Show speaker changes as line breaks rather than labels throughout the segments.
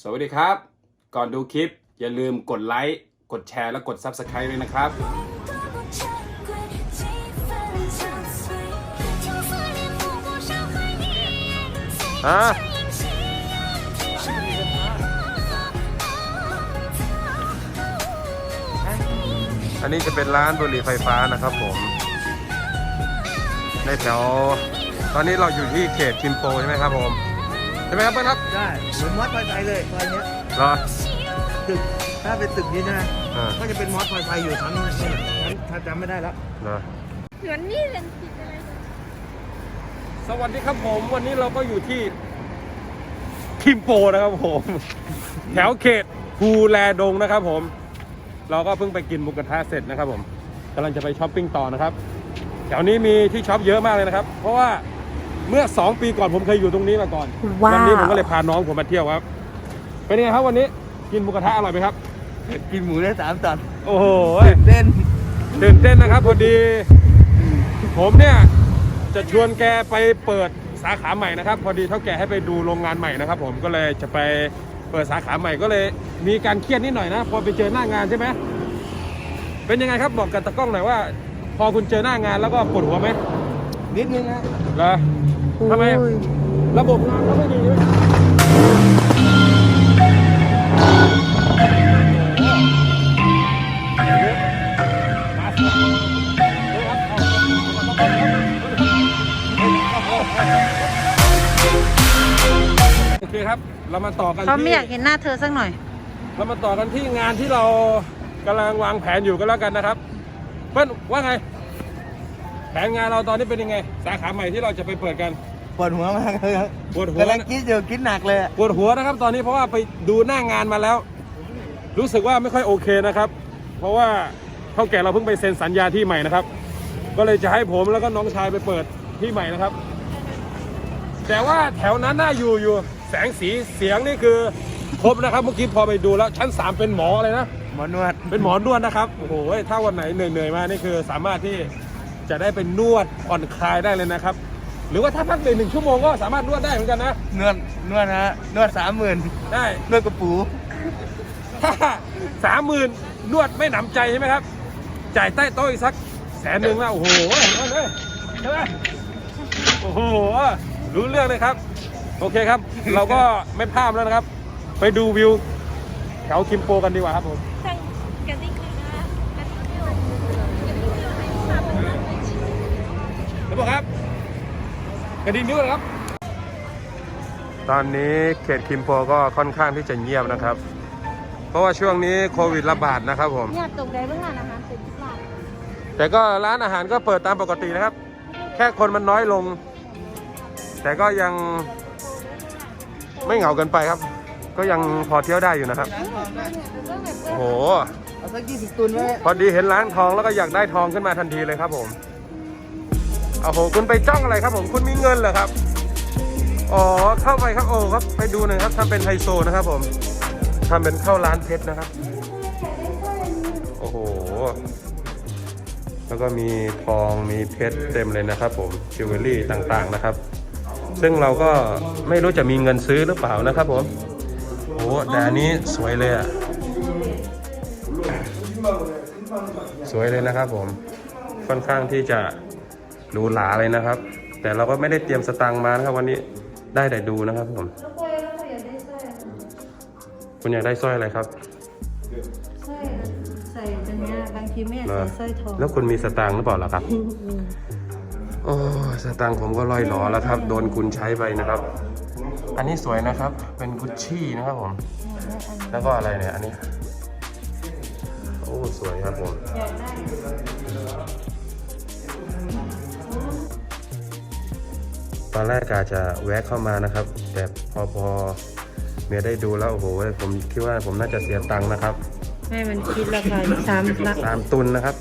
สวัสดีครับ ก่อนดูคลิป อย่าลืมกดไลค์ กดแชร์และกด Subscribe ด้วยนะครับ
อะอันนี้จะเป็นร้านบุหรี่ไฟฟ้านะครับผม ในแถว ตอนนี้เราอยู่ที่เขตคิมโปใช่ไหมครับผมใช่ไหมครับเพื่อนครับ
ได้เหมือนมอสไฟไฟเลยซอยเนี้ย
เหรอ
ตึกถ้าเป็นตึกนี้นะ
อ่า
ก็จะเป็นมอสไฟไฟอยู่ชั้นนี้ชั้นถ้าจำไม่ได้แล้ว
เหรอ
เหมือนนี่เป็นผิดอะไร
สวัสดีครับผมวันนี้เราก็อยู่ที่คิมโปนะครับผม แถวเขตภูแลดงนะครับผม เราก็เพิ่งไปกินหมุกกระทะเสร็จนะครับผมกำลังจะไปช้อปปิ้งต่อนะครับ แถวนี้มีที่ช็อปเยอะมากเลยนะครับ เพราะว่า เมื่อ 2 ปีก่อนผมเคยอยู่ตรงนี้มาก่อนวันนี้ผมก็เลยพาน้องผมมาเที่ยวครับ เป็นยังไงครับวันนี้กินหมุกกระทะอร่อยไหมครับ
กินหมูได้สามตัน
โอ้โห
ตื่นเต้น
ตื่นเต้นนะครับพอดี ผมเนี่ยจะชวนแกไปเปิดสาขาใหม่นะครับ พอดีเท่าแกให้ไปดูโรงงานใหม่นะครับ ผมก็เลยจะไปเปิดสาขาใหม่ก็เลยมีการเครียดนิดหน่อยนะพอไปเจอหน้างานใช่ไหมเป็นยังไงครับบอกกับตะกล้องหน่อยว่า พอคุณเจอหน้างานแล้วก็ปวดหัวไหม
นิดนึงนะ
เหรอ ทำไม ระบบงานเขาไม่ดีใช่ไหมโอเคครับ เรามาต่อกัน
เขาไม่
ที่
อยากเห็นหน้าเธอสักหน่อย
เรามาต่อกันที่งานที่เรากำลังวางแผนอยู่ก็แล้วกันนะครับ เปิ้ลว่าไง แผนงานเราตอนนี้เป็นยังไง สาขาใหม่ที่เราจะไปเปิดกัน
ปวดหัวมากเลยครับ
ปวดหัว
กำลังคิดอยู่คิดหนักเลยอะ
ปวดหัวนะครับตอนนี้เพราะว่าไปดูหน้างานมาแล้ว รู้สึกว่าไม่ค่อยโอเคนะครับ เพราะว่าเท่าแก่เราเพิ่งไปเซ็นสัญญาที่ใหม่นะครับ ก็เลยจะให้ผมแล้วก็น้องชายไปเปิดที่ใหม่นะครับ แต่ว่าแถวนั้นน่าอยู่อยู่แสงสีเสียงนี่คือครบนะครับเมื่อกี้พอไปดูแล้วชั้นสามเป็นหมอเลยนะ
หมอนวด
เป็นหมอนวดนะครับ โอ้โห ถ้าวันไหนเหนื่อยๆมา นี่คือสามารถที่ จะได้เป็นนวดผ่อนคลายได้เลยนะครับ หรือว่าถ้าพักเบรกหนึ่งชั่วโมงก็สามารถนวดได้เหมือนกันนะ
นวดนวดนะฮะนวดสามหมื่น
ได้
นวดกระปู
ถ้าสามหมื่นนวดไม่หนำใจใช่ไหมครับ จ่ายใต้โต๊ะอีกสักแสนหนึ่งแล้วโอ้โหเห็นไหมใช่ไหมโอ้โหรู้เรื่องเลยครับ โอเคครับ เราก็ไม่พลาดแล้วนะครับ ไปดูวิวแถวคิมโปกันดีกว่าครับผม
สั่งกระดิ่งเลยนะกระดิ่งเดียว
แล้วบอกครับกระดิ่งนิ้วนะครับ ตอนนี้เขตคิมโปก็ค่อนข้างที่จะเงียบนะครับ เพราะว่าช่วงนี้โควิดระบาดนะครับผม
เนี่ยตรงใดเบื้องหน้านะคะเป็นที่บ้าน
แต่ก็ร้านอาหารก็เปิดตามปกตินะครับ แค่คนมันน้อยลง แต่ก็ยังไม่เหงาเกินไปครับ ก็ยังพอเที่ยวได้อยู่นะครับ
ร้านทองได้
โอ้โห
เอาสักยี่สิบตุนไว้
พอดีเห็นร้านทองแล้วก็อยากได้ทองขึ้นมาทันทีเลยครับผม โอ้โหคุณไปจ้องอะไรครับผมคุณมีเงินเหรอครับอ๋อเข้าไปครับโอ้ครับไปดูหน่อยครับทำเป็นไฮโซนะครับผมทำเป็นเข้าร้านเพชรนะครับ โอ้โห แล้วก็มีทองมีเพชรเต็มเลยนะครับ ผมจิวเวลรี่ต่างๆนะครับ ซึ่งเราก็ไม่รู้จะมีเงินซื้อหรือเปล่านะครับผมโอ้แต่อันนี้สวยเลยอะสวยเลยนะครับผมค่อนข้างที่จะ หรูหราเลยนะครับ แต่เราก็ไม่ได้เตรียมสตังค์มานะครับ วันนี้ได้แต่ดูนะครับผมคุณอยากได้สร้อยอะไรครับ
สร้อยใส่ตรงเนี้ยบางทีแม่
เหร
ใส่
อ
สร้อยทอง
แล้วคุณมีสตังค์หรือเปล่าล่ะครับโอ้สตังค์ผมก็ลอยหลอแล้วครับ โดนคุณใช้ไปนะครับ อันนี้สวยนะครับ เป็นกุชชี่นะครับผม แล้วก็อะไรเนี่ย อันนี้ โอ้ สวยครับผม
อยากได้
ตอนแรกอาจจะแวะเข้ามานะครับ แต่พอพอเมียได้ดูแล้วโอ้โหผมคิดว่าผมน่าจะเสียตังค์นะครับ
ให้มันคิดราคาสามละ
สามตุนนะครับ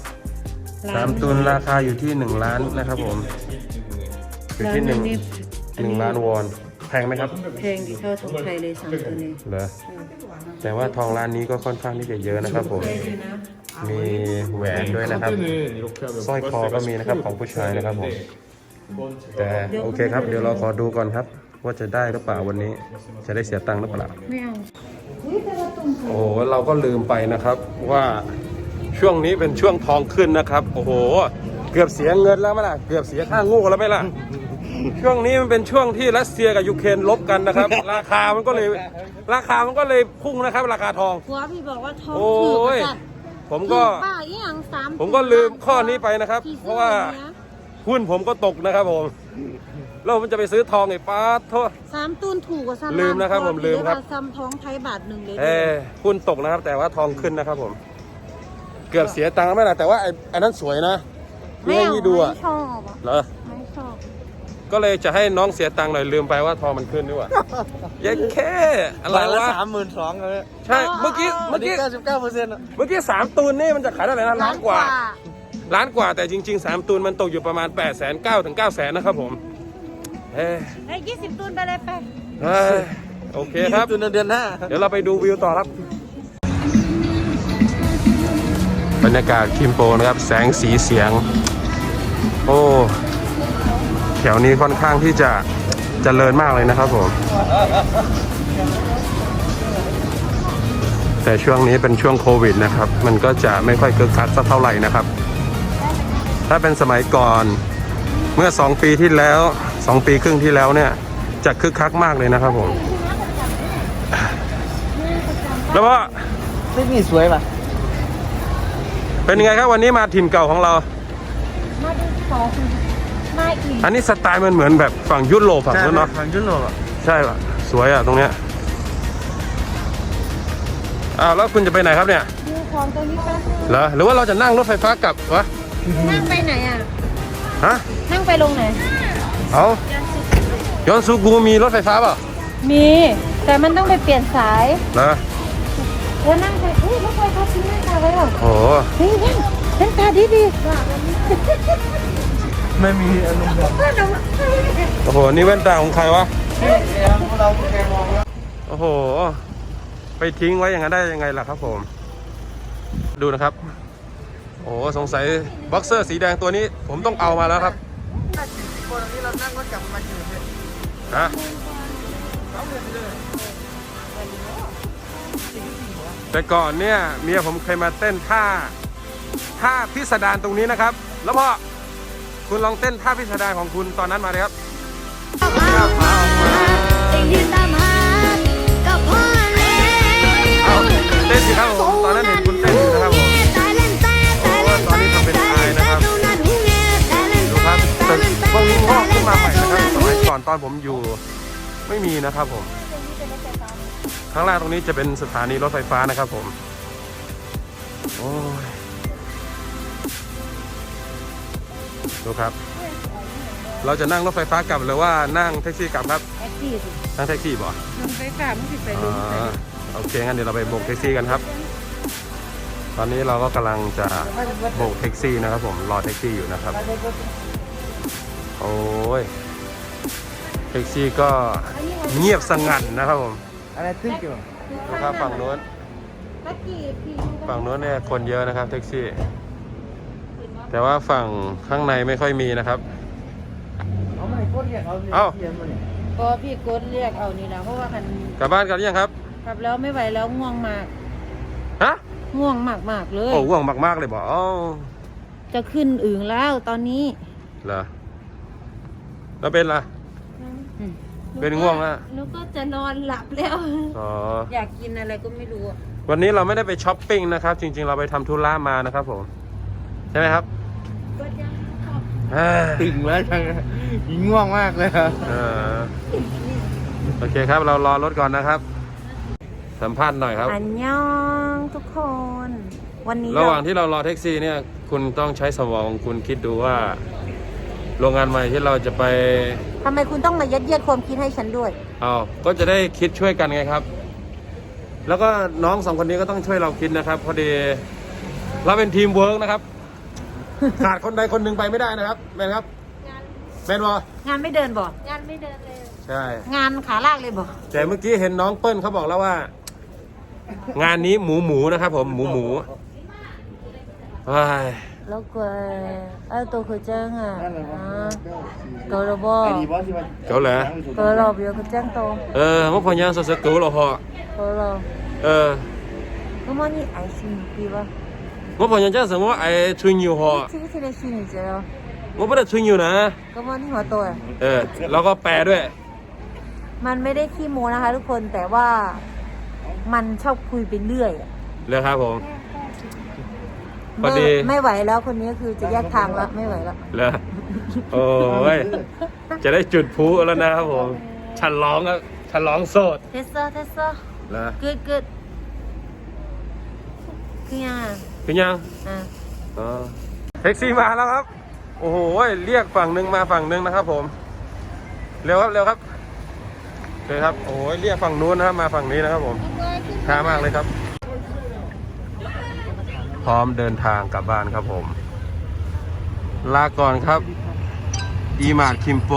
สามตุนราคาอยู่ที่หนึ่งล้านนะครับ ผมอยู่ที่หนึ่งหนึ่งล้านวอนแพงไหมครับ
แพงดีเท่าทองไทยเลยสามตัวนี้
เหรอแต่ว่าทองร้านนี้ก็ค่อนข้างที่จะเยอะนะครับผม
แพงดีนะ
มีแหวนด้วยนะครับสร้อยคอก็มีนะครับของผู้ชายนะครับผม แต่โอเคครับ เดี๋ยวเราขอดูก่อนครับ ว่าจะได้หรือเปล่าวันนี้ จะได้เสียตังค์หรือเปล่า
ไม่เอาเฮ้ยแต่ว่าตุ่ม
โอ้โหเราก็ลืมไปนะครับว่าช่วงนี้เป็นช่วงทองขึ้นนะครับ โอ้โห เกือบเสียเงินแล้วไหมล่ะ เกือบเสียค่างูแล้วไหมล่ะ ช่วงนี้มันเป็นช่วงที่รัสเซียกับยูเครนลบกันนะครับ ราคามันก็เลยราคามันก็เลยพุ่งนะครับ ราคาทอง
ผัวพี่บอกว่าทอง
โอ้
ถือก
ย
ษัตริย์
ผมก็
ถือป้าอีหยังสาม
ผมก็ลืมข้อนี้ไปนะครับ
ที่
เพ
ซื้อ
ราะว่า
นี่ย
หุ้นผมก็ตกนะครับผม แล้วผมจะไปซื้อทองไอ้ป้าโทษ
สามตูนถูกกว่าสาม
ลืมนะครับ
ล้า
ผมลืมครับ
เดี๋ยวว่าซ้ำท้องไทยบาทหนึ่งเลย
เออหุ้นตกนะครับ แต่ว่าทองขึ้นนะครับผม เกือบเสียตังค์ไม่ละแต่ว่าไอ้ไอ้นั้นสวยนะ
ไม่
นี่
เอา
นี่ดูอะ
ไม่ชอบอะ
เหรอ
ไม่ชอบ
ก็เลยจะให้น้องเสียตังค์หน่อยลืมไปว่าทองมันขึ้นด้วยว่ะเยัแค่อะไร
บาทละ
วะ
สามหมื่นสองเลย
ใช่เมื่อกี้
วั
เมื่
น
อ
นี้
กี้
เก้าสิบเก้าเปอร์เซ็นต์
เมื่อกี้สามตูนนี่มันจะขายเท่าไหร่นะล้านกว่า ล้านกว่าแต่จริงๆสามตูนมันตกอยู่ประมาณ8ปดแสนเก้าถึงเก้าแสนนะครับผมเอ้ย
เอ้ยยี่สิบตูนไปเลยไป
เอ้ยโอเคครับ
ตุนเดือนหน้า
เดี๋ยวเราไปดูวิวต่อครับ บรรยากาศคิมโปนะครับ แสงสีเสียง โอ้แถวนี้ค่อนข้างที่จะเจริญมากเลยนะครับผม แต่ช่วงนี้เป็นช่วงโควิดนะครับ มันก็จะไม่ค่อยคึกคักสักเท่าไหร่นะครับ ถ้าเป็นสมัยก่อน เมื่อ 2 ปีที่แล้ว 2 ปีครึ่งที่แล้วเนี่ยจะคึกคักมากเลยนะครับผมแล้วว่า
ไม่มีสวยป่ะ
เป็นยังไงครับวันนี้มาถิ่นเก่าของเรา
มาดูของมาอีก
อันนี้สไตล์มันเหมือนแบบฝั่งยุโรปฝั่งนู้นเนาะ
ฝั่งยุโรปอะ
ใช่ป่ะสวยอะตรงเนี้ยอ้าวแล้วคุณจะไปไหนครับเนี่ย
ดูของตัวนี้แป๊บนึง
เหรอหรือว่าเราจะนั่งรถไฟฟ้ากลับวะ
นั่งไปไหนอะ
ฮะ
นั่งไปลงไหน
เอาย้อนซูกูมีรถไฟฟ้าเปล่า
มี แต่มันต้องไปเปลี่ยนสาย
เหรอ
แล้วนั่งไปเฮ้ยรถไฟเขาทิ้งหน้าตาไว้เหรอ
โอ้โห
เฮ้ยนั่งเป็นตาดีดี
ไม่มีอารมณ์แบบ
โอ้โห นี่แว่นตาของใครวะ
เราแกมองแล้ว
โอ้โห ไปทิ้งไว้อย่างนั้นได้ยังไงล่ะครับผม ดูนะครับ โอ้โหสงสัยบ็อกเซอร์สีแดงตัวนี้ผมต้องเอามาแล้วครับ
คนนี้เรานั่งรถกลับมากี่เดือน
ฮะแต่ก่อนเนี่ยเมียผมเคยมาเต้นท่าท่าพิสดารตรงนี้นะครับ แล้วพ่อคุณลองเต้นท่าพิสดารของคุณตอนนั้นมาเลยครับ
ได้ยืนตามหาก็พอแล้ว
เอาเต้นสิครับผม ตอนผมอยู่ไม่มีนะครับผม ข้างล่างตรงนี้จะเป็นสถานีรถไฟฟ้านะครับผม โอ้ย ดูครับ เราจะนั่งรถไฟฟ้ากลับหรือว่านั่งแท็กซี่กลับครับ
แท็กซี่สิ
นั่งแท็กซี่บ่
ลงไปค่ะมันสิไปล
อ่
งไปา
โอเคงั้นเดี๋ยวเราไปโบกแท็กซี่กันครับ ตอนนี้เราก็กำลังจะโบกแท็กซี่นะครับผม รอแท็กซี่อยู่นะครับ โอ้ย แท็กซี่ก็เงียบสงัดนะครับผม
อะไรตึ้งเกี่ยว
ดูครับฝั่งโน้น
แท็กซี่พี่
ฝั่งโน้นเนี่ยคนเยอะนะครับแท็กซี่ แต่ว่าฝั่งข้างในไม่ค่อยมีนะครับ
เอาไม่โคตรเรียกเอา
เอ้า
เรียนมาเนี่ย
ก็พี่กดเรียกเอานี่นะเพราะว่าคัน
กลับบ้านกันหรือยังครับ
กลับแล้วไม่ไหวแล้วง่วงมาก
ฮะ
ง่วงมากมากๆเลย
โอ้ง่วงมากๆเลยบอกอ๋อ
จะขึ้นอึ่งแล้วตอนนี้
เหรอแล้วเป็นล่ะ
อืม
เป็นง่วงแล้ว
แล้วก็จะนอนหลับแล้ว
อ๋อ
อยากกินอะไรก็ไม่รู้อะ
วันนี้เราไม่ได้ไปช้อปปิ้งนะครับ จริง ๆ เราไปทำธุระมานะครับผม ใช่ไหมครับ
ก็ยัง
เอ้ย
ตึงแล้วจังง่วงมากเลยครับ
เออโอเคครับ เรารอรถก่อนนะครับ สัมภาษณ์หน่อยครับ
อันยองทุกคน วันนี้
ระหว่างที่เรารอแท็กซี่เนี่ย คุณต้องใช้สมองของคุณคิดดูว่า โรงงานใหม่ที่เราจะไป
ทำไมคุณต้องมายัดเยียดความคิดให้ฉันด้วย
เอาก็จะได้คิดช่วยกันไงครับ แล้วก็น้องสองคนนี้ก็ต้องช่วยเราคิดนะครับ พอดีเราเป็นทีมเวิร์กนะครับ ขาดคนใดคนหนึ่งไปไม่ได้นะครับแมนครับแมนวะ
งานไม่เดินบอก
ใช่
งานขาลากเลยบอก
แต่เมื่อกี้เห็นน้องเปิ้ลเขาบอกแล้วว่า งานนี้หมูหมูนะครับ ผมหมูหมูว้าย
เอ แล้วก็ไอ้ตัวคือแจ้งอะ
นั่นแหละ
อ่า
ว่า
ตัวระบอ
ไอ้ดีบอสที่มัน
เกาเหรอ
ตัวเราเบียร์คือแจ้งตัว
เออเมื่อพอยางสดๆกูเหรอฮะ
ตัวเรา
เออ
ก็มันนี่ไอชิมปีป่ะ
เมื่อพอยางจ้าสมมติไอ้ชุนอยู่ฮะ
ที่ที่ได้ชิมเจอ
เมื่อไม่ได้ชุนอยู่นะ
ก็มันนี่หัวตัว
เออแล้วก็แปลด้วย
มันไม่ได้ขี้โมนะคะทุกคนแต่ว่า มันชอบคุยไปเรื่อยอะ
เลยครับผม พอดี
ไม่ไม่ไหวแล้วคนนี้คือจะแยกทางแล้วไม่ไหวแล้ว
เลยโอ้ยจะได้จุดพลุแล้วนะครับผมฉันร้องครับฉันร้องโสด
เทสเซอร์เทสเซอร์
เลย
good good คือยังอะ
คือยัง
อะ
อ๋อแท็กซี่มาแล้วครับ โอ้โหเรียกฝั่งหนึ่งมาฝั่งหนึ่งนะครับ ผมเร็วครับเร็วครับเลยครับ โอ้ยเรียกฝั่งนู้นนะครับมาฝั่งนี้นะครับผมช้ามากเลยครับ พร้อมเดินทางกลับบ้านครับผม ลาก่อนครับ อีมาร์คิมโป